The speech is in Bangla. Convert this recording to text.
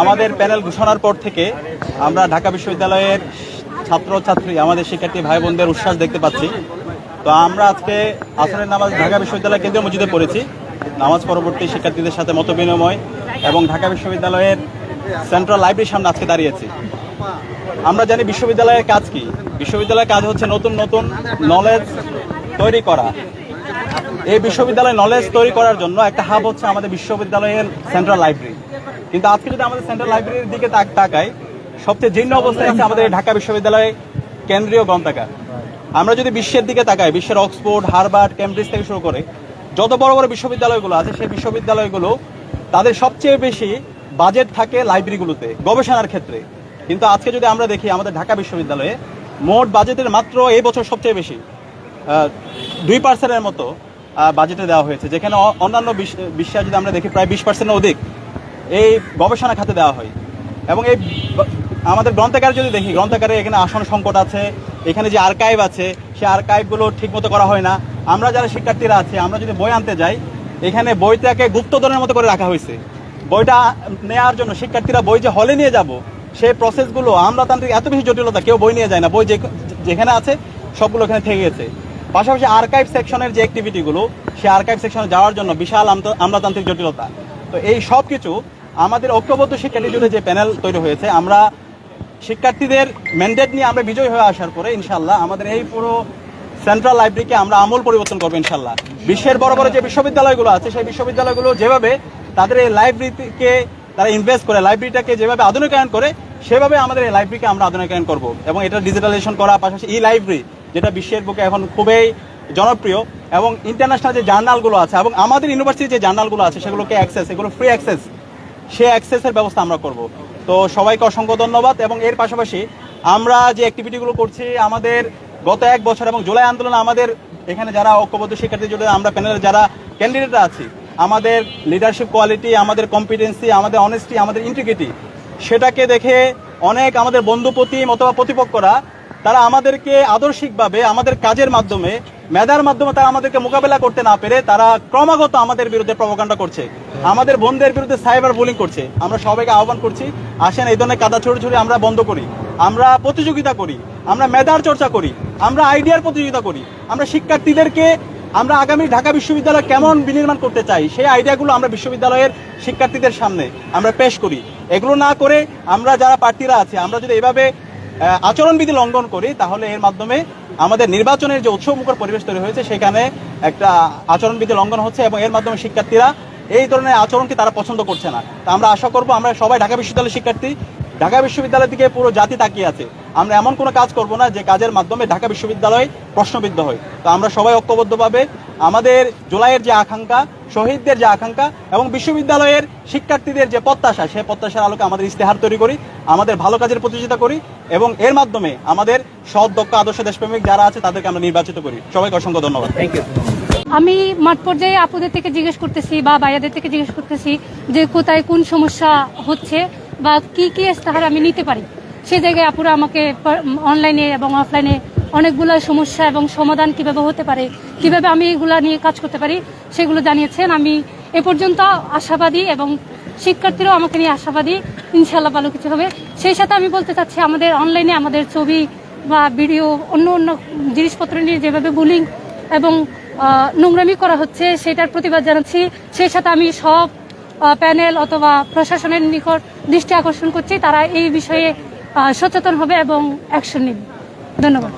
আমাদের প্যানেল ঘোষণার পর থেকে আমরা ঢাকা বিশ্ববিদ্যালয়ের ছাত্র ছাত্রী আমাদের শিক্ষার্থী ভাই বোনদের উচ্ছ্বাস দেখতে পাচ্ছি। তো আমরা আজকে আসরের নামাজ ঢাকা বিশ্ববিদ্যালয় কেন্দ্রীয় মসজিদে পড়েছি। নামাজ পরবর্তী শিক্ষার্থীদের সাথে মত বিনিময় এবং ঢাকা বিশ্ববিদ্যালয়ের সেন্ট্রাল লাইব্রেরির সামনে আজকে দাঁড়িয়েছি। আমরা জানি বিশ্ববিদ্যালয়ের কাজ কি। বিশ্ববিদ্যালয়ের কাজ হচ্ছে নতুন নতুন নলেজ তৈরি করা। এই বিশ্ববিদ্যালয়ে নলেজ তৈরি করার জন্য একটা হাব হচ্ছে আমাদের বিশ্ববিদ্যালয়ের সেন্ট্রাল লাইব্রেরি। কিন্তু আজকে যদি আমাদের সেন্ট্রাল লাইব্রেরির দিকে তাক- তাকাই, সবচেয়ে জীর্ণ অবস্থায় আছে আমাদের ঢাকা বিশ্ববিদ্যালয়ে কেন্দ্রীয় গ্রন্থাগার। আমরা যদি বিশ্বের দিকে তাকাই, বিশ্বের অক্সফোর্ড, হার্ভার্ড, কেমব্রিজ থেকে শুরু করে যত বড় বড় বিশ্ববিদ্যালয়গুলো আছে, সেই বিশ্ববিদ্যালয়গুলো তাদের সবচেয়ে বেশি বাজেট থাকে লাইব্রেরিগুলোতে গবেষণার ক্ষেত্রে। কিন্তু আজকে যদি আমরা দেখি, আমাদের ঢাকা বিশ্ববিদ্যালয়ে মোট বাজেটের মাত্র এই বছর সবচেয়ে বেশি দুই পার্সেন্টের মতো বাজেটে দেওয়া হয়েছে, যেখানে অন্যান্য বিশ- বিশ্বে যদি আমরা দেখি, প্রায় বিশ পার্সেন্টের অধিক। এই গবেষণা খাতে দেওয়া হয়। এবং এই আমাদের গ্রন্থাগার যদি দেখি, গ্রন্থাগারে এখানে আসন সংকট আছে, এখানে যে আর্কাইভ আছে, সে আর্কাইভগুলো ঠিক মতো করা হয় না। আমরা যারা শিক্ষার্থীরা আছে, আমরা যদি বই আনতে যাই, এখানে বইটাকে গুপ্তধনের মতো করে রাখা হয়েছে। বইটা নেওয়ার জন্য শিক্ষার্থীরা বই যে হলে নিয়ে যাব, সেই প্রসেসগুলো আমলাতান্ত্রিক এত বেশি জটিলতা, কেউ বই নিয়ে যায় না। বই যে যেখানে আছে, সবগুলো এখানে থেকে গেছে। পাশাপাশি আর্কাইভ সেকশনের যে অ্যাক্টিভিটিগুলো সেই আর্কাইভ সেকশনে যাওয়ার জন্য বিশাল আমলাতান্ত্রিক জটিলতা। তো এই সব কিছু আমাদের ঐক্যবদ্ধ শিক্ষার্থী জুড়ে যে প্যানেল তৈরি হয়েছে, আমরা শিক্ষার্থীদের ম্যান্ডেট নিয়ে আমরা বিজয় হয়ে আসার পরে ইনশাল্লাহ আমাদের এই পুরো সেন্ট্রাল লাইব্রেরিকে আমরা আমূল পরিবর্তন করব ইনশাল্লাহ বিশ্বের বড় বড় যে বিশ্ববিদ্যালয়গুলো আছে, সেই বিশ্ববিদ্যালয়গুলো যেভাবে তাদের এই লাইব্রেরিকে তারা ইনভেস্ট করে লাইব্রেরিটাকে যেভাবে আধুনিকায়ন করে, সেভাবে আমাদের এই লাইব্রেরিকে আমরা আধুনিকায়ন করব। এবং এটা ডিজিটালাইজেশন করা, পাশাপাশি ই লাইব্রেরি যেটা বিশ্বের বুকে এখন খুবই জনপ্রিয়, এবং ইন্টারন্যাশনাল যে জার্নালগুলো আছে, এবং আমাদের ইউনিভার্সিটির যে জার্নালগুলো আছে, সেগুলোকে অ্যাক্সেস এগুলো ফ্রি অ্যাক্সেস সে অ্যাক্সেসের ব্যবস্থা আমরা করব। তো সবাইকে অসংখ্য ধন্যবাদ এবং এর পাশাপাশি আমরা যে অ্যাক্টিভিটিগুলো করছি, আমাদের গত এক বছর এবং জুলাই আন্দোলন আমাদের এখানে যারা ঐক্যবদ্ধ শিক্ষার্থী জুড়ে আমরা প্যানেলের যারা ক্যান্ডিডেটরা আছি, আমাদের লিডারশিপ কোয়ালিটি আমাদের কম্পিটেন্সি আমাদের অনেস্টি আমাদের ইন্টিগ্রিটি সেটাকে দেখে অনেক আমাদের বন্ধুপতি অথবা প্রতিপক্ষরা তারা আমাদেরকে আদর্শিকভাবে, আমাদের কাজের মাধ্যমে, মেধার মাধ্যমে তারা আমাদেরকে মোকাবেলা করতে না পেরে তারা ক্রমাগত আমাদের বিরুদ্ধে প্রবকাণ্ডা করছে। আমাদের বন্ধুদের বিরুদ্ধে সাইবার বুলিং করছে। আমরা সবাইকে আহ্বান করছি, আসেন এই ধরনের কাদা ছড়ি ছড়ি আমরা বন্ধ করি। আমরা প্রতিযোগিতা করি, আমরা মেধার চর্চা করি, আমরা আইডিয়ার প্রতিযোগিতা করি। আমরা শিক্ষার্থীদেরকে, আমরা আগামী ঢাকা বিশ্ববিদ্যালয় কেমন বিনির্মাণ করতে চাই, সেই আইডিয়াগুলো আমরা বিশ্ববিদ্যালয়ের শিক্ষার্থীদের সামনে আমরা পেশ করি। এগুলো না করে আমরা যারা প্রার্থীরা আছে, আমরা যদি এভাবে আচরণবিধি লঙ্ঘন করি, তাহলে এর মাধ্যমে আমাদের নির্বাচনের যে উৎসবমুখর পরিবেশ তৈরি হয়েছে, সেখানে একটা আচরণবিধি লঙ্ঘন হচ্ছে এবং এর মাধ্যমে শিক্ষার্থীরা এই ধরনের আচরণকে তারা পছন্দ করছে না। তা আমরা আশা করব, আমরা সবাই ঢাকা বিশ্ববিদ্যালয়ের শিক্ষার্থী ঢাকা বিশ্ববিদ্যালয় থেকে পুরো জাতি তাকিয়ে আছে। আমরা এমন কোনো কাজ করব না যে কাজের মাধ্যমে ঢাকা বিশ্ববিদ্যালয় প্রশ্নবিদ্ধ হয়। তো আমরা সবাই ঐক্যবদ্ধভাবে আমাদের জুলাইয়ের যে আকাঙ্ক্ষা শহীদদের যে আকাঙ্ক্ষা এবং বিশ্ববিদ্যালয়ের শিক্ষার্থীদের যে প্রত্যাশা সেই প্রত্যাশার আলোকে আমাদের ইস্তেহার তৈরি করি আমাদের ভালো কাজের প্রতিযোগিতা করি এবং এর মাধ্যমে আমাদের সৎ দক্ষ আদর্শ দেশপ্রেমিক যারা আছে তাদেরকে আমরা নির্বাচিত করি। সবাইকে অসংখ্য ধন্যবাদ। থ্যাংক ইউ আমি মাঠ পর্যায়ে আপুদের থেকে জিজ্ঞেস করতেছি বা ভাইয়াদের থেকে জিজ্ঞেস করতেছি যে কোথায় কোন সমস্যা হচ্ছে। বা কি কি ইস্তাহার আমি নিতে পারি? সে জায়গায় আপুরা আমাকে অনলাইনে এবং অফলাইনে অনেকগুলো সমস্যা এবং সমাধান কীভাবে হতে পারে, কীভাবে আমি এগুলা নিয়ে কাজ করতে পারি, সেগুলো জানিয়েছেন। আমি এ পর্যন্ত আশাবাদী এবং শিক্ষার্থীরাও আমাকে নিয়ে আশাবাদী। ইনশাল্লাহ ভালো কিছু হবে। সেই সাথে আমি বলতে চাচ্ছি, আমাদের অনলাইনে আমাদের ছবি বা ভিডিও অন্য অন্য জিনিসপত্র নিয়ে যেভাবে বুলিং এবং নোংরামি করা হচ্ছে, সেটার প্রতিবাদ জানাচ্ছি। সেই সাথে আমি সব প্যানেল অথবা প্রশাসনের নিকট দৃষ্টি আকর্ষণ করছি, তারা এই বিষয়ে সচেতন হবে এবং অ্যাকশন নেবে। ধন্যবাদ।